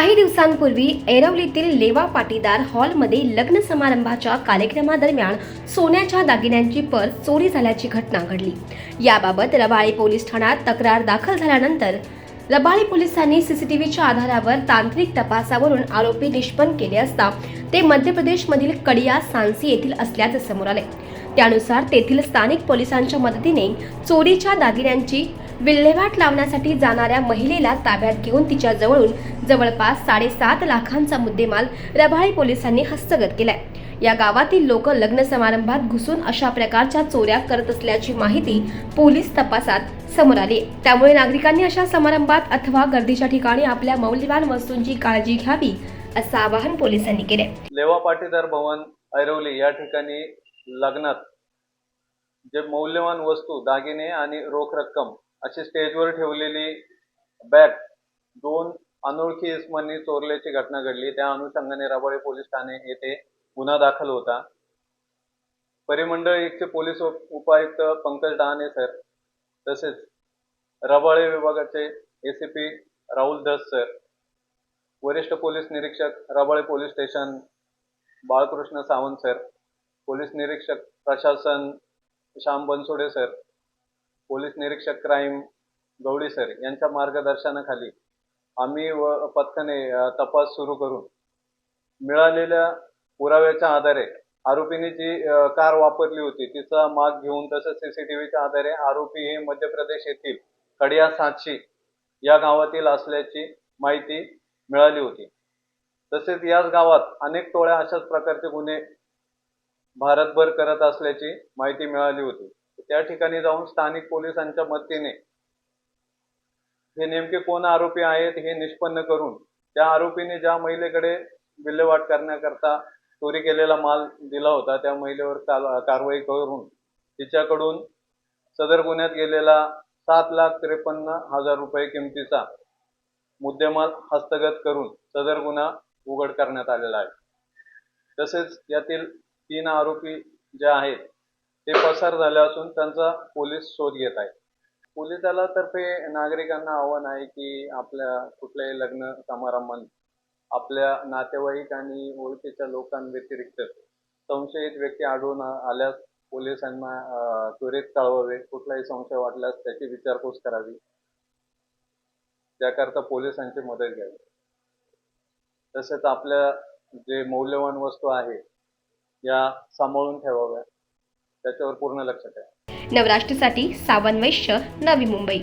काही दिवसांपूर्वी ऐरवलीतील लेवा पाटीदार हॉलमध्ये लग्न समारंभाच्या कार्यक्रमादरम्यान सोन्याच्या दागिन्यांची पर्स चोरी झाल्याची घटना घडली. याबाबत रबाळे पोलीस ठाण्यात तक्रार दाखल झाल्यानंतर रबाळे पोलिसांनी सीसीटीव्हीच्या आधारावर तांत्रिक तपासावरून आरोपी निष्पन्न केले असता ते मध्य प्रदेशमधील कडिया सांसी येथील असल्याचे समोर आले. त्यानुसार तेथील स्थानिक पोलिसांच्या मदतीने चोरीच्या दागिन्यांची विल्हेवाट लावण्यासाठी जाणाऱ्या महिलेला ताब्यात घेऊन तिच्या जवळून जवळपास साडेसात लाखांचा मुद्देमाल रभाळी पोलिसांनी हस्तगत केलाय. या गावातील लोक लग्न समारंभात घुसून अशा प्रकारच्या चोऱ्या करत असल्याची माहिती पोलीस तपासात समोर आली. त्यामुळे नागरिकांनी अशा समारंभात अथवा गर्दीच्या ठिकाणी आपल्या मौल्यवान वस्तूंची काळजी घ्यावी असं आवाहन पोलिसांनी केले लेवा पाटीदार भवन ऐरवली या ठिकाणी लग्नात जे मौल्यवान वस्तू दागिने आणि रोख रक्कम अशी स्टेजवर ठेवलेली बॅग दोन अनोळखी इसमांनी चोरल्याची घटना घडली. त्या अनुषंगाने रबाळे पोलीस ठाणे येथे गुन्हा दाखल होता. परिमंडळ एकचे पोलीस उपायुक्त पंकज डहाणे सर तसेच रबाळे विभागाचे एसीपी राहुल दस सर वरिष्ठ पोलीस निरीक्षक Rabale police station Balkrishna Sawant sir police निरीक्षक प्रशासन श्याम बनसोडे सर पोलीस निरीक्षक क्राईम गवळी सर यांच्या मार्गदर्शनाखाली आम्ही व पथकाने तपास सुरू करून मिळालेल्या पुराव्याच्या आधारे आरोपीने जी कार वापरली होती तिचा माग घेऊन तसंच सीसीटीव्हीच्या आधारे आरोपी हे मध्य प्रदेश येथील कडिया साक्षी या गावातील असल्याची माहिती मिळाली होती. तसेच याच गावात अनेक टोळ्या अशाच प्रकारचे गुन्हे भारतभर करत असल्याची माहिती मिळाली होती. त्या ठिकाणी जाऊन स्थानिक पोलिसांच्या मदतीने हे नेमके कोण आरोपी आहेत हे निष्पन्न करून त्या आरोपीने ज्या महिलेकडे विल्हेवाट करण्याकरता चोरी केलेला माल दिला होता त्या महिलेवर कारवाई करून तिच्याकडून सदर गुन्ह्यात गेलेला सात लाख त्रेपन्न हजार रुपये किमतीचा मुद्देमाल हस्तगत करून सदर गुन्हा उघड करण्यात आलेला आहे. तसेच यातील तीन आरोपी जे आहेत ते पसार झाले असून त्यांचा पोलीस शोध घेत आहेत. पोलीस दलातर्फे नागरिकांना आव्हान आहे की आपल्या कुठल्याही लग्न समारंभात आपल्या नातेवाईक आणि ओळखीच्या लोकांव्यतिरिक्त संशयित व्यक्ती आढळून आल्यास पोलिसांना त्वरित कळवावे. कुठलाही संशय वाटल्यास त्याची विचारपूस करावी. त्याकरता पोलिसांची मदत घ्यावी. तसेच आपल्या जे मौल्यवान वस्तू आहे या सांभाळून ठेवाव्या. त्याच्यावर पूर्ण लक्ष द्या नवराष्ट्रसाठी सावन वैश्य नवी मुंबई.